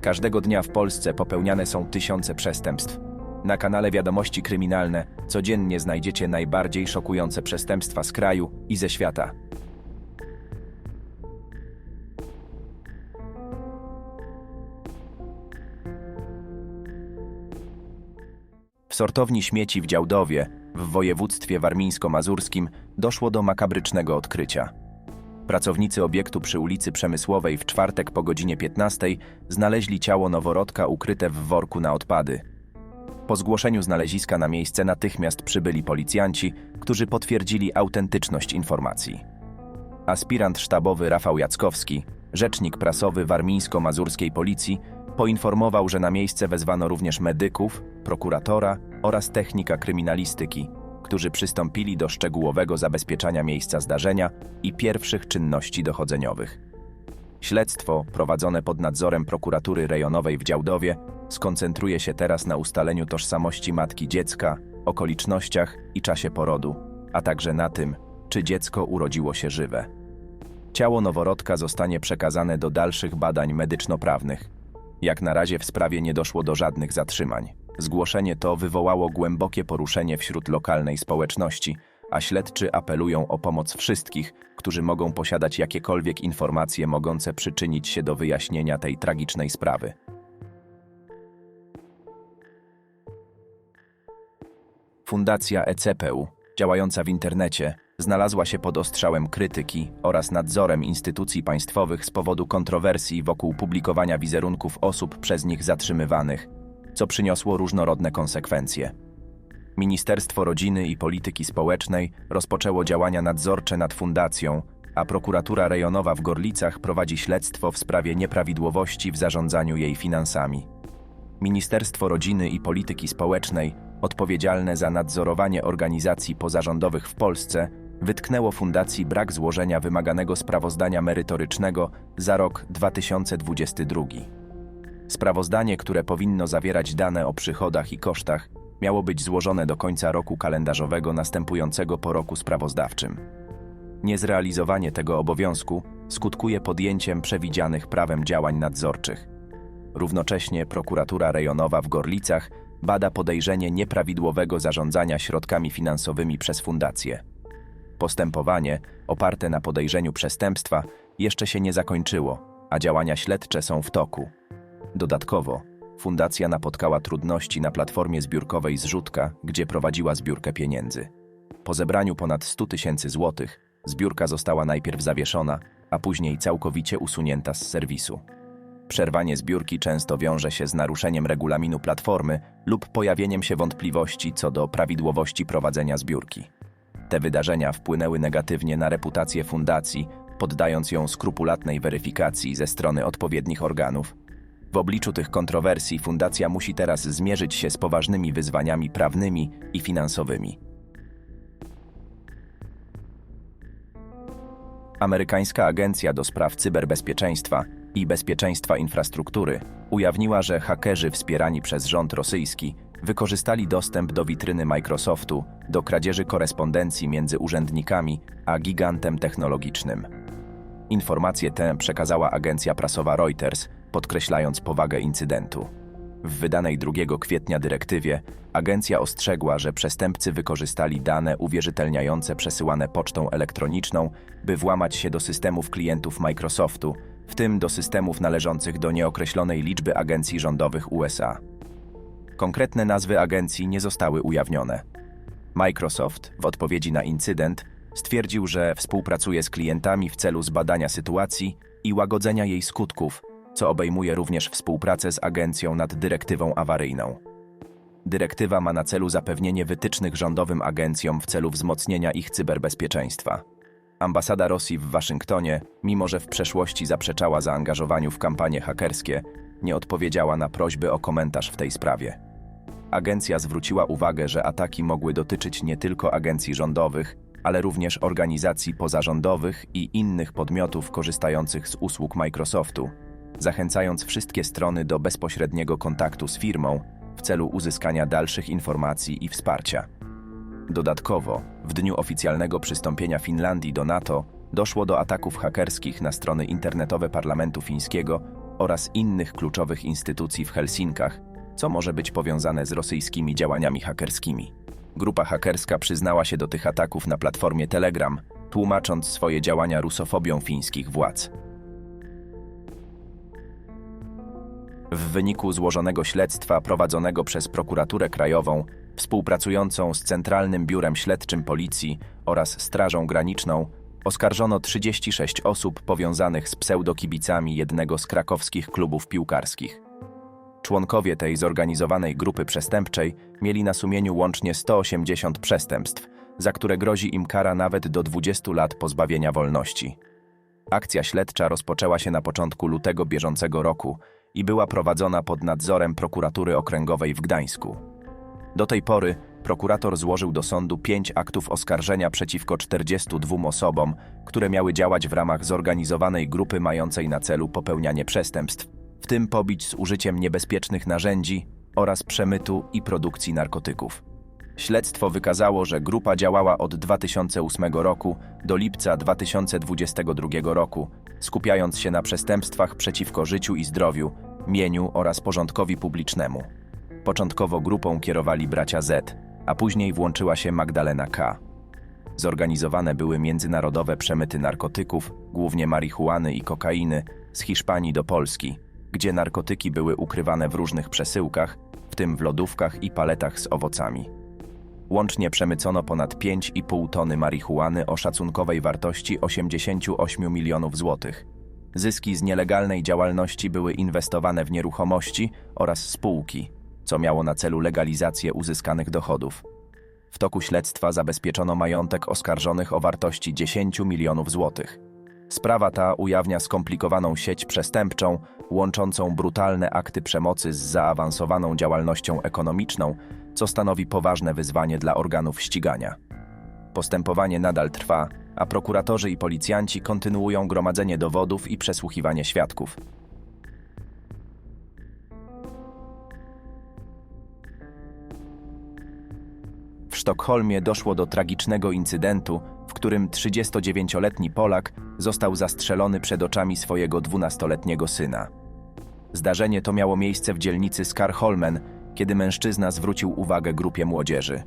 Każdego dnia w Polsce popełniane są tysiące przestępstw. Na kanale Wiadomości Kryminalne codziennie znajdziecie najbardziej szokujące przestępstwa z kraju i ze świata. W sortowni śmieci w Działdowie, w województwie warmińsko-mazurskim, doszło do makabrycznego odkrycia. Pracownicy obiektu przy ulicy Przemysłowej w czwartek po godzinie 15 znaleźli ciało noworodka ukryte w worku na odpady. Po zgłoszeniu znaleziska na miejsce natychmiast przybyli policjanci, którzy potwierdzili autentyczność informacji. Aspirant sztabowy Rafał Jackowski, rzecznik prasowy warmińsko-mazurskiej policji, poinformował, że na miejsce wezwano również medyków, prokuratora oraz technika kryminalistyki, którzy przystąpili do szczegółowego zabezpieczania miejsca zdarzenia i pierwszych czynności dochodzeniowych. Śledztwo, prowadzone pod nadzorem prokuratury rejonowej w Działdowie, skoncentruje się teraz na ustaleniu tożsamości matki dziecka, okolicznościach i czasie porodu, a także na tym, czy dziecko urodziło się żywe. Ciało noworodka zostanie przekazane do dalszych badań medyczno-prawnych. Jak na razie w sprawie nie doszło do żadnych zatrzymań. Zgłoszenie to wywołało głębokie poruszenie wśród lokalnej społeczności, a śledczy apelują o pomoc wszystkich, którzy mogą posiadać jakiekolwiek informacje mogące przyczynić się do wyjaśnienia tej tragicznej sprawy. Fundacja ECPU, działająca w internecie, znalazła się pod ostrzałem krytyki oraz nadzorem instytucji państwowych z powodu kontrowersji wokół publikowania wizerunków osób przez nich zatrzymywanych, co przyniosło różnorodne konsekwencje. Ministerstwo Rodziny i Polityki Społecznej rozpoczęło działania nadzorcze nad fundacją, a prokuratura rejonowa w Gorlicach prowadzi śledztwo w sprawie nieprawidłowości w zarządzaniu jej finansami. Ministerstwo Rodziny i Polityki Społecznej, odpowiedzialne za nadzorowanie organizacji pozarządowych w Polsce, wytknęło fundacji brak złożenia wymaganego sprawozdania merytorycznego za rok 2022. Sprawozdanie, które powinno zawierać dane o przychodach i kosztach, miało być złożone do końca roku kalendarzowego następującego po roku sprawozdawczym. Niezrealizowanie tego obowiązku skutkuje podjęciem przewidzianych prawem działań nadzorczych. Równocześnie prokuratura rejonowa w Gorlicach bada podejrzenie nieprawidłowego zarządzania środkami finansowymi przez fundację. Postępowanie, oparte na podejrzeniu przestępstwa, jeszcze się nie zakończyło, a działania śledcze są w toku. Dodatkowo, fundacja napotkała trudności na platformie zbiórkowej Zrzutka, gdzie prowadziła zbiórkę pieniędzy. Po zebraniu ponad 100 tysięcy złotych, zbiórka została najpierw zawieszona, a później całkowicie usunięta z serwisu. Przerwanie zbiórki często wiąże się z naruszeniem regulaminu platformy lub pojawieniem się wątpliwości co do prawidłowości prowadzenia zbiórki. Te wydarzenia wpłynęły negatywnie na reputację fundacji, poddając ją skrupulatnej weryfikacji ze strony odpowiednich organów. W obliczu tych kontrowersji fundacja musi teraz zmierzyć się z poważnymi wyzwaniami prawnymi i finansowymi. Amerykańska Agencja do Spraw Cyberbezpieczeństwa i Bezpieczeństwa Infrastruktury ujawniła, że hakerzy wspierani przez rząd rosyjski wykorzystali dostęp do witryny Microsoftu do kradzieży korespondencji między urzędnikami a gigantem technologicznym. Informację tę przekazała agencja prasowa Reuters, podkreślając powagę incydentu. W wydanej 2 kwietnia dyrektywie agencja ostrzegła, że przestępcy wykorzystali dane uwierzytelniające przesyłane pocztą elektroniczną, by włamać się do systemów klientów Microsoftu, w tym do systemów należących do nieokreślonej liczby agencji rządowych USA. Konkretne nazwy agencji nie zostały ujawnione. Microsoft, w odpowiedzi na incydent, stwierdził, że współpracuje z klientami w celu zbadania sytuacji i łagodzenia jej skutków, co obejmuje również współpracę z agencją nad dyrektywą awaryjną. Dyrektywa ma na celu zapewnienie wytycznych rządowym agencjom w celu wzmocnienia ich cyberbezpieczeństwa. Ambasada Rosji w Waszyngtonie, mimo że w przeszłości zaprzeczała zaangażowaniu w kampanie hakerskie, nie odpowiedziała na prośby o komentarz w tej sprawie. Agencja zwróciła uwagę, że ataki mogły dotyczyć nie tylko agencji rządowych, ale również organizacji pozarządowych i innych podmiotów korzystających z usług Microsoftu, zachęcając wszystkie strony do bezpośredniego kontaktu z firmą w celu uzyskania dalszych informacji i wsparcia. Dodatkowo, w dniu oficjalnego przystąpienia Finlandii do NATO doszło do ataków hakerskich na strony internetowe parlamentu fińskiego oraz innych kluczowych instytucji w Helsinkach, co może być powiązane z rosyjskimi działaniami hakerskimi. Grupa hakerska przyznała się do tych ataków na platformie Telegram, tłumacząc swoje działania rusofobią fińskich władz. W wyniku złożonego śledztwa prowadzonego przez prokuraturę krajową, współpracującą z Centralnym Biurem Śledczym Policji oraz Strażą Graniczną, oskarżono 36 osób powiązanych z pseudokibicami jednego z krakowskich klubów piłkarskich. Członkowie tej zorganizowanej grupy przestępczej mieli na sumieniu łącznie 180 przestępstw, za które grozi im kara nawet do 20 lat pozbawienia wolności. Akcja śledcza rozpoczęła się na początku lutego bieżącego roku i była prowadzona pod nadzorem prokuratury okręgowej w Gdańsku. Do tej pory prokurator złożył do sądu pięć aktów oskarżenia przeciwko 42 osobom, które miały działać w ramach zorganizowanej grupy mającej na celu popełnianie przestępstw, w tym pobić z użyciem niebezpiecznych narzędzi oraz przemytu i produkcji narkotyków. Śledztwo wykazało, że grupa działała od 2008 roku do lipca 2022 roku, skupiając się na przestępstwach przeciwko życiu i zdrowiu, mieniu oraz porządkowi publicznemu. Początkowo grupą kierowali bracia Z, a później włączyła się Magdalena K. Zorganizowane były międzynarodowe przemyty narkotyków, głównie marihuany i kokainy, z Hiszpanii do Polski, gdzie narkotyki były ukrywane w różnych przesyłkach, w tym w lodówkach i paletach z owocami. Łącznie przemycono ponad 5,5 tony marihuany o szacunkowej wartości 88 milionów złotych. Zyski z nielegalnej działalności były inwestowane w nieruchomości oraz spółki, co miało na celu legalizację uzyskanych dochodów. W toku śledztwa zabezpieczono majątek oskarżonych o wartości 10 milionów złotych. Sprawa ta ujawnia skomplikowaną sieć przestępczą, łączącą brutalne akty przemocy z zaawansowaną działalnością ekonomiczną, co stanowi poważne wyzwanie dla organów ścigania. Postępowanie nadal trwa, a prokuratorzy i policjanci kontynuują gromadzenie dowodów i przesłuchiwanie świadków. W Sztokholmie doszło do tragicznego incydentu, w którym 39-letni Polak został zastrzelony przed oczami swojego 12-letniego syna. Zdarzenie to miało miejsce w dzielnicy Skarholmen, kiedy mężczyzna zwrócił uwagę grupie młodzieży.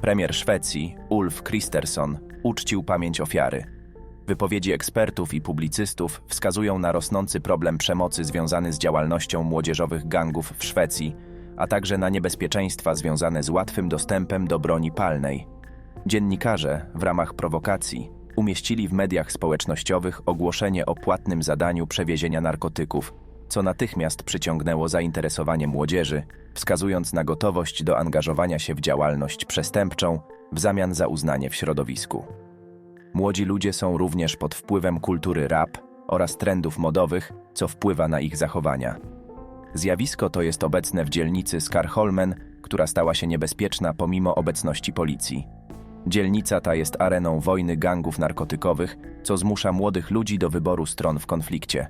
Premier Szwecji, Ulf Kristersson, uczcił pamięć ofiary. Wypowiedzi ekspertów i publicystów wskazują na rosnący problem przemocy związany z działalnością młodzieżowych gangów w Szwecji, a także na niebezpieczeństwa związane z łatwym dostępem do broni palnej. Dziennikarze, w ramach prowokacji, umieścili w mediach społecznościowych ogłoszenie o płatnym zadaniu przewiezienia narkotyków, co natychmiast przyciągnęło zainteresowanie młodzieży, wskazując na gotowość do angażowania się w działalność przestępczą w zamian za uznanie w środowisku. Młodzi ludzie są również pod wpływem kultury rap oraz trendów modowych, co wpływa na ich zachowania. Zjawisko to jest obecne w dzielnicy Skarholmen, która stała się niebezpieczna pomimo obecności policji. Dzielnica ta jest areną wojny gangów narkotykowych, co zmusza młodych ludzi do wyboru stron w konflikcie.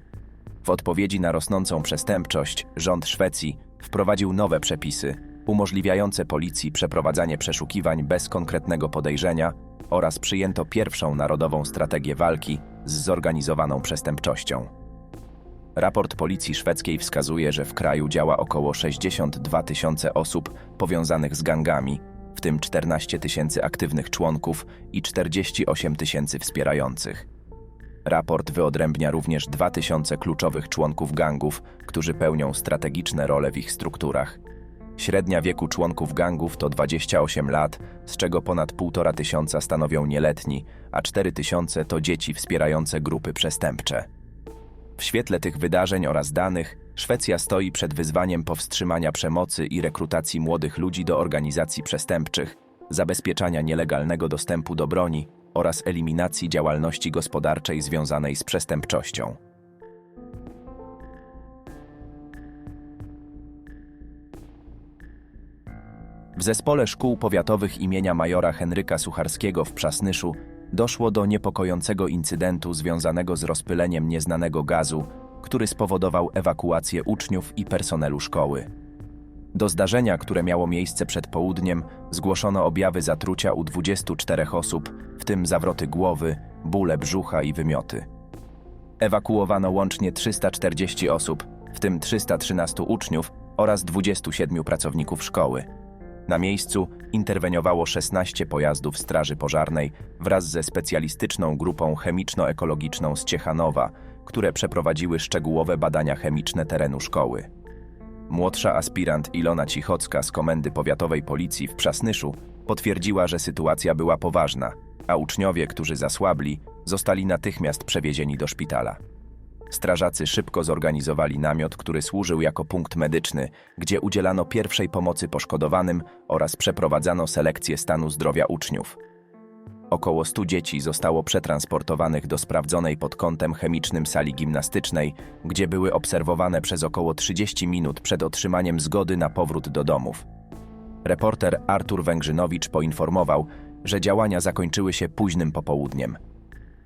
W odpowiedzi na rosnącą przestępczość, rząd Szwecji wprowadził nowe przepisy umożliwiające policji przeprowadzanie przeszukiwań bez konkretnego podejrzenia oraz przyjęto pierwszą narodową strategię walki z zorganizowaną przestępczością. Raport policji szwedzkiej wskazuje, że w kraju działa około 62 tysiące osób powiązanych z gangami, w tym 14 tysięcy aktywnych członków i 48 tysięcy wspierających. Raport wyodrębnia również 2 tysiące kluczowych członków gangów, którzy pełnią strategiczne role w ich strukturach. Średnia wieku członków gangów to 28 lat, z czego ponad 1,5 tysiąca stanowią nieletni, a 4 tysiące to dzieci wspierające grupy przestępcze. W świetle tych wydarzeń oraz danych, Szwecja stoi przed wyzwaniem powstrzymania przemocy i rekrutacji młodych ludzi do organizacji przestępczych, zabezpieczania nielegalnego dostępu do broni oraz eliminacji działalności gospodarczej związanej z przestępczością. W zespole szkół powiatowych imienia majora Henryka Sucharskiego w Przasnyszu doszło do niepokojącego incydentu związanego z rozpyleniem nieznanego gazu, który spowodował ewakuację uczniów i personelu szkoły. Do zdarzenia, które miało miejsce przed południem, zgłoszono objawy zatrucia u 24 osób, w tym zawroty głowy, bóle brzucha i wymioty. Ewakuowano łącznie 340 osób, w tym 313 uczniów oraz 27 pracowników szkoły. Na miejscu interweniowało 16 pojazdów Straży Pożarnej wraz ze specjalistyczną grupą chemiczno-ekologiczną z Ciechanowa, które przeprowadziły szczegółowe badania chemiczne terenu szkoły. Młodsza aspirant Ilona Cichocka z Komendy Powiatowej Policji w Przasnyszu potwierdziła, że sytuacja była poważna, a uczniowie, którzy zasłabli, zostali natychmiast przewiezieni do szpitala. Strażacy szybko zorganizowali namiot, który służył jako punkt medyczny, gdzie udzielano pierwszej pomocy poszkodowanym oraz przeprowadzano selekcję stanu zdrowia uczniów. Około 100 dzieci zostało przetransportowanych do sprawdzonej pod kątem chemicznym sali gimnastycznej, gdzie były obserwowane przez około 30 minut przed otrzymaniem zgody na powrót do domów. Reporter Artur Węgrzynowicz poinformował, że działania zakończyły się późnym popołudniem.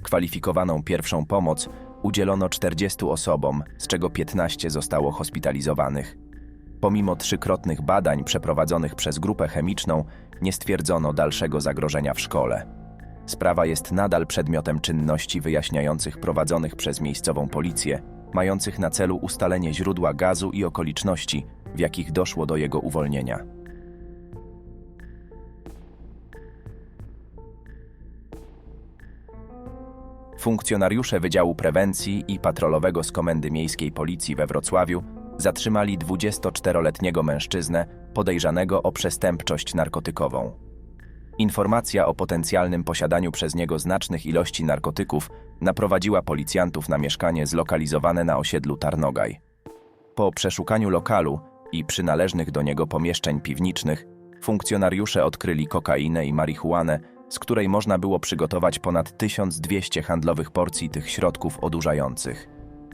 Kwalifikowaną pierwszą pomoc udzielono 40 osobom, z czego 15 zostało hospitalizowanych. Pomimo trzykrotnych badań przeprowadzonych przez grupę chemiczną, nie stwierdzono dalszego zagrożenia w szkole. Sprawa jest nadal przedmiotem czynności wyjaśniających prowadzonych przez miejscową policję, mających na celu ustalenie źródła gazu i okoliczności, w jakich doszło do jego uwolnienia. Funkcjonariusze Wydziału Prewencji i Patrolowego z Komendy Miejskiej Policji we Wrocławiu zatrzymali 24-letniego mężczyznę podejrzanego o przestępczość narkotykową. Informacja o potencjalnym posiadaniu przez niego znacznych ilości narkotyków naprowadziła policjantów na mieszkanie zlokalizowane na osiedlu Tarnogaj. Po przeszukaniu lokalu i przynależnych do niego pomieszczeń piwniczych, funkcjonariusze odkryli kokainę i marihuanę, z której można było przygotować ponad 1200 handlowych porcji tych środków odurzających.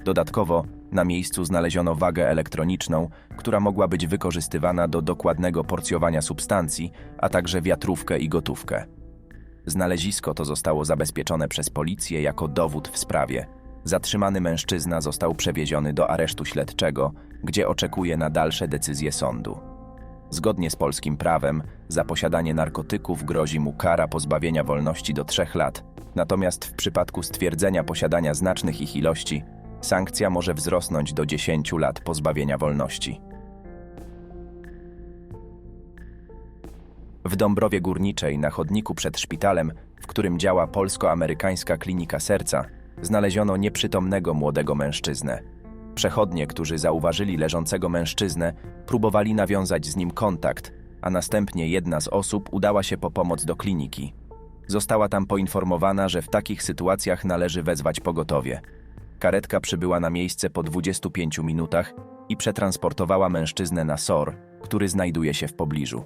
Dodatkowo na miejscu znaleziono wagę elektroniczną, która mogła być wykorzystywana do dokładnego porcjowania substancji, a także wiatrówkę i gotówkę. Znalezisko to zostało zabezpieczone przez policję jako dowód w sprawie. Zatrzymany mężczyzna został przewieziony do aresztu śledczego, gdzie oczekuje na dalsze decyzje sądu. Zgodnie z polskim prawem, za posiadanie narkotyków grozi mu kara pozbawienia wolności do trzech lat, natomiast w przypadku stwierdzenia posiadania znacznych ich ilości, sankcja może wzrosnąć do 10 lat pozbawienia wolności. W Dąbrowie Górniczej, na chodniku przed szpitalem, w którym działa polsko-amerykańska klinika serca, znaleziono nieprzytomnego młodego mężczyznę. Przechodnie, którzy zauważyli leżącego mężczyznę, próbowali nawiązać z nim kontakt, a następnie jedna z osób udała się po pomoc do kliniki. Została tam poinformowana, że w takich sytuacjach należy wezwać pogotowie. Karetka przybyła na miejsce po 25 minutach i przetransportowała mężczyznę na SOR, który znajduje się w pobliżu.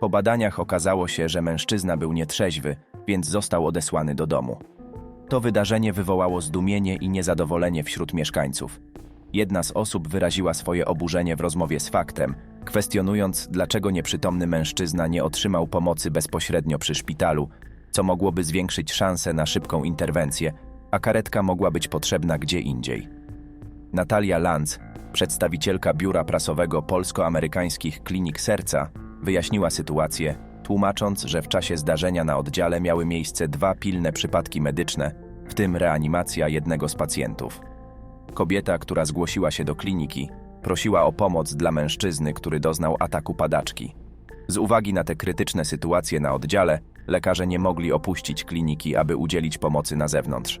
Po badaniach okazało się, że mężczyzna był nietrzeźwy, więc został odesłany do domu. To wydarzenie wywołało zdumienie i niezadowolenie wśród mieszkańców. Jedna z osób wyraziła swoje oburzenie w rozmowie z faktem, kwestionując, dlaczego nieprzytomny mężczyzna nie otrzymał pomocy bezpośrednio przy szpitalu, co mogłoby zwiększyć szanse na szybką interwencję, a karetka mogła być potrzebna gdzie indziej. Natalia Lanz, przedstawicielka biura prasowego polsko-amerykańskich klinik serca, wyjaśniła sytuację, tłumacząc, że w czasie zdarzenia na oddziale miały miejsce dwa pilne przypadki medyczne, w tym reanimacja jednego z pacjentów. Kobieta, która zgłosiła się do kliniki, prosiła o pomoc dla mężczyzny, który doznał ataku padaczki. Z uwagi na te krytyczne sytuacje na oddziale, lekarze nie mogli opuścić kliniki, aby udzielić pomocy na zewnątrz.